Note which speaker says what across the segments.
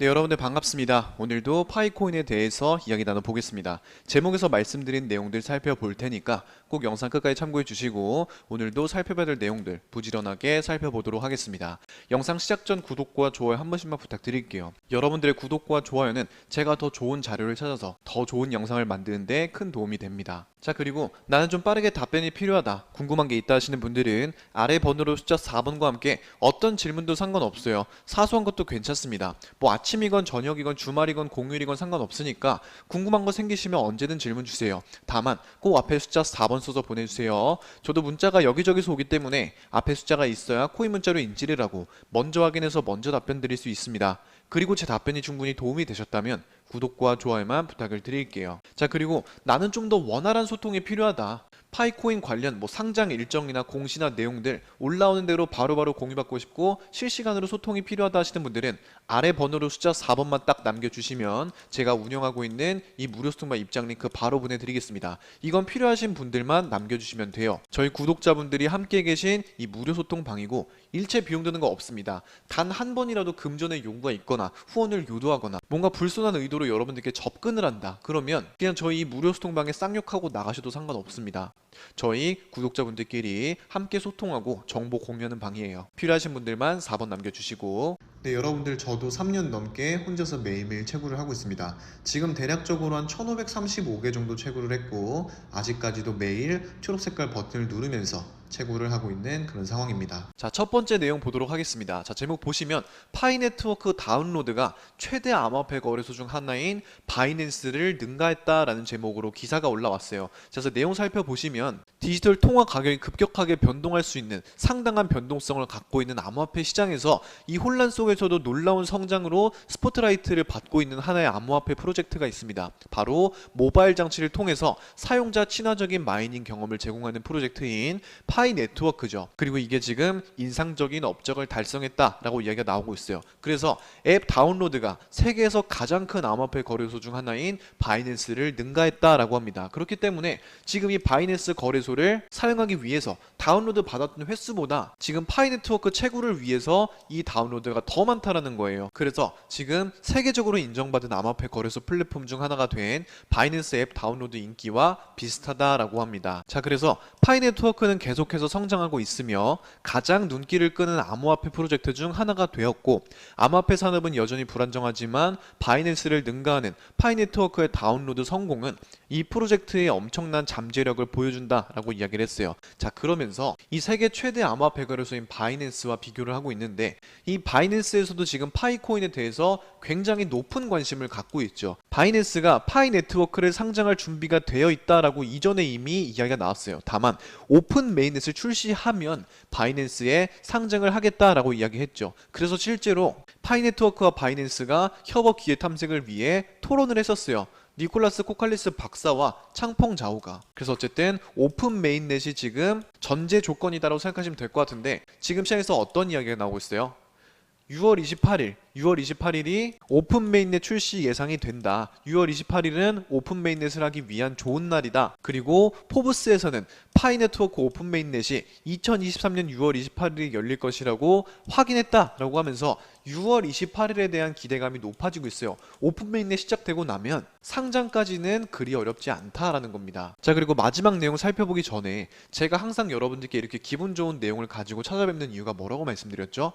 Speaker 1: 네, 여러분들 반갑습니다. 오늘도 파이코인에 대해서 이야기 나눠보겠습니다. 제목에서 말씀드린 내용들 살펴볼 테니까 꼭 영상 끝까지 참고해 주시고 오늘도 살펴봐야 될 내용들 부지런하게 살펴보도록 하겠습니다. 영상 시작 전 구독과 좋아요 한 번씩만 부탁드릴게요. 여러분들의 구독과 좋아요는 제가 더 좋은 자료를 찾아서 더 좋은 영상을 만드는데 큰 도움이 됩니다. 자, 그리고 나는 좀 빠르게 답변이 필요하다. 궁금한 게 있다 하시는 분들은 아래 번호로 숫자 4번과 함께 어떤 질문도 상관없어요. 사소한 것도 괜찮습니다. 뭐 아침 이건 저녁이건 주말이건 공휴일이건 상관없으니까 궁금한 거 생기시면 언제든 질문 주세요. 다만 꼭 앞에 숫자 4번 써서 보내주세요. 저도 문자가 여기저기서 오기 때문에 앞에 숫자가 있어야 코인 문자로 인지를 하고 먼저 확인해서 먼저 답변 드릴 수 있습니다. 그리고 제 답변이 충분히 도움이 되셨다면 구독과 좋아요만 부탁을 드릴게요. 자, 그리고 나는 좀 더 원활한 소통이 필요하다. 파이코인 관련 뭐 상장 일정이나 공시나 내용들 올라오는 대로 바로 바로 공유받고 싶고 실시간으로 소통이 필요하다 하시는 분들은 아래 번호로 숫자 4번만 딱 남겨주시면 제가 운영하고 있는 이 무료 소통방 입장 링크 바로 보내드리겠습니다. 이건 필요하신 분들만 남겨주시면 돼요. 저희 구독자분들이 함께 계신 이 무료 소통방이고 일체 비용 드는 거 없습니다. 단 한 번이라도 금전의 요구가 있거나 후원을 유도하거나 뭔가 불순한 의도로 여러분들께 접근을 한다. 그러면 그냥 저희 이 무료 소통방에 쌍욕하고 나가셔도 상관없습니다. 저희 구독자분들끼리 함께 소통하고 정보 공유하는 방이에요. 필요하신 분들만 4번 남겨주시고 네, 여러분들 저도 3년 넘게 혼자서 매일매일 채굴을 하고 있습니다. 지금 대략적으로 한 1535개 정도 채굴을 했고 아직까지도 매일 초록 색깔 버튼을 누르면서 채굴을 하고 있는 그런 상황입니다. 자, 첫 번째 내용 보도록 하겠습니다. 자, 제목 보시면 파이 네트워크 다운로드가 최대 암호화폐 거래소 중 하나인 바이낸스를 능가했다라는 제목으로 기사가 올라왔어요. 자, 그래서 내용 살펴보시면 디지털 통화 가격이 급격하게 변동할 수 있는 상당한 변동성을 갖고 있는 암호화폐 시장에서 이 혼란 속에 서도 놀라운 성장으로 스포트라이트를 받고 있는 하나의 암호화폐 프로젝트가 있습니다. 바로 모바일 장치를 통해서 사용자 친화적인 마이닝 경험을 제공하는 프로젝트인 파이 네트워크죠. 그리고 이게 지금 인상적인 업적을 달성했다라고 이야기가 나오고 있어요. 그래서 앱 다운로드가 세계에서 가장 큰 암호화폐 거래소 중 하나인 바이낸스를 능가했다라고 합니다. 그렇기 때문에 지금 이 바이낸스 거래소를 사용하기 위해서 다운로드 받았던 횟수보다 지금 파이 네트워크 채굴을 위해서 이 다운로드가 더 많다라는 거예요. 그래서 지금 세계적으로 인정받은 암호화폐 거래소 플랫폼 중 하나가 된 바이낸스 앱 다운로드 인기와 비슷하다라고 합니다. 자, 그래서 파이 네트워크는 계속해서 성장하고 있으며 가장 눈길을 끄는 암호화폐 프로젝트 중 하나가 되었고 암호화폐 산업은 여전히 불안정하지만 바이낸스를 능가하는 파이 네트워크의 다운로드 성공은 이 프로젝트의 엄청난 잠재력을 보여준다라고 이야기를 했어요. 자, 그러면서 이 세계 최대 암호화폐 거래소인 바이낸스와 비교를 하고 있는데 이 바이낸스 에서도 지금 파이코인에 대해서 굉장히 높은 관심을 갖고 있죠. 바이낸스가 파이 네트워크를 상장할 준비가 되어 있다라고 이전에 이미 이야기가 나왔어요. 다만 오픈 메인넷을 출시하면 바이낸스에 상장을 하겠다라고 이야기했죠. 그래서 실제로 파이 네트워크와 바이낸스가 협업 기회 탐색을 위해 토론을 했었어요. 니콜라스 코칼리스 박사와 창펑 자오가 그래서 어쨌든 오픈 메인넷이 지금 전제 조건이다라고 생각하시면 될 것 같은데 지금 시장에서 어떤 이야기가 나오고 있어요? 6월 28일, 6월 28일이 오픈 메인넷 출시 예상이 된다. 6월 28일은 오픈 메인넷을 하기 위한 좋은 날이다. 그리고 포브스에서는 파이 네트워크 오픈 메인넷이 2023년 6월 28일이 열릴 것이라고 확인했다라고 하면서 6월 28일에 대한 기대감이 높아지고 있어요. 오픈 메인넷 시작되고 나면 상장까지는 그리 어렵지 않다라는 겁니다. 자, 그리고 마지막 내용 살펴보기 전에 제가 항상 여러분들께 이렇게 기분 좋은 내용을 가지고 찾아뵙는 이유가 뭐라고 말씀드렸죠?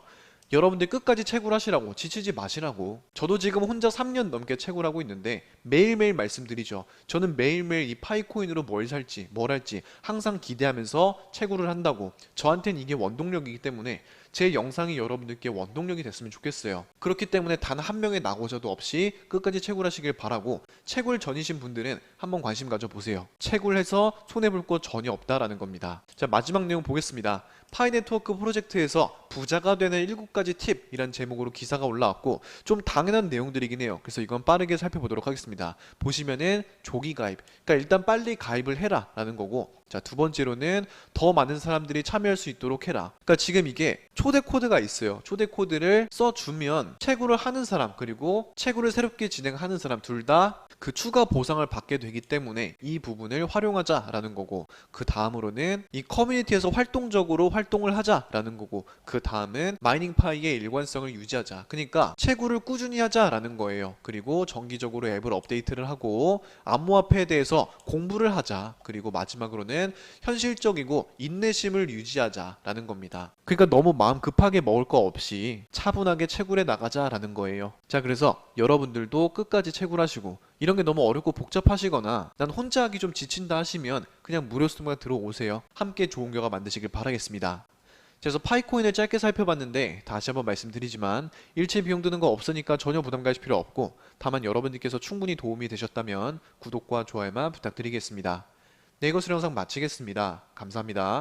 Speaker 1: 여러분들 끝까지 채굴하시라고 지치지 마시라고. 저도 지금 혼자 3년 넘게 채굴하고 있는데 매일매일 말씀드리죠. 저는 매일매일 이 파이코인으로 뭘 살지 뭘 할지 항상 기대하면서 채굴을 한다고. 저한테는 이게 원동력이기 때문에 제 영상이 여러분들께 원동력이 됐으면 좋겠어요. 그렇기 때문에 단 한 명의 낙오자도 없이 끝까지 채굴하시길 바라고 채굴 전이신 분들은 한번 관심 가져보세요. 채굴해서 손해볼 거 전혀 없다라는 겁니다. 자 마지막 내용 보겠습니다 파이 네트워크 프로젝트에서 부자가 되는 7가지 팁이란 제목으로 기사가 올라왔고 좀 당연한 내용들이긴 해요. 그래서 이건 빠르게 살펴보도록 하겠습니다. 보시면은 조기 가입. 그러니까 일단 빨리 가입을 해라 라는 거고 자, 두 번째로는 더 많은 사람들이 참여할 수 있도록 해라. 그러니까 지금 이게 초대 코드가 있어요. 초대 코드를 써주면 채굴을 하는 사람 그리고 채굴을 새롭게 진행하는 사람 둘 다 그 추가 보상을 받게 되기 때문에 이 부분을 활용하자라는 거고 그 다음으로는 이 커뮤니티에서 활동적으로 활 활동을 하자라는 거고 그 다음은 마이닝 파이의 일관성을 유지하자. 그러니까 채굴을 꾸준히 하자라는 거예요. 그리고 정기적으로 앱을 업데이트를 하고 암호화폐에 대해서 공부를 하자. 그리고 마지막으로는 현실적이고 인내심을 유지하자라는 겁니다. 그러니까 너무 마음 급하게 먹을 거 없이 차분하게 채굴해 나가자라는 거예요. 자, 그래서 여러분들도 끝까지 채굴하시고 이런 게 너무 어렵고 복잡하시거나 난 혼자 하기 좀 지친다 하시면 그냥 무료 스토브가 들어오세요. 함께 좋은 결과 만드시길 바라겠습니다. 그래서 파이코인을 짧게 살펴봤는데 다시 한번 말씀드리지만 일체 비용 드는 거 없으니까 전혀 부담 가실 필요 없고 다만 여러분들께서 충분히 도움이 되셨다면 구독과 좋아요만 부탁드리겠습니다. 네, 이것으로 영상 마치겠습니다. 감사합니다.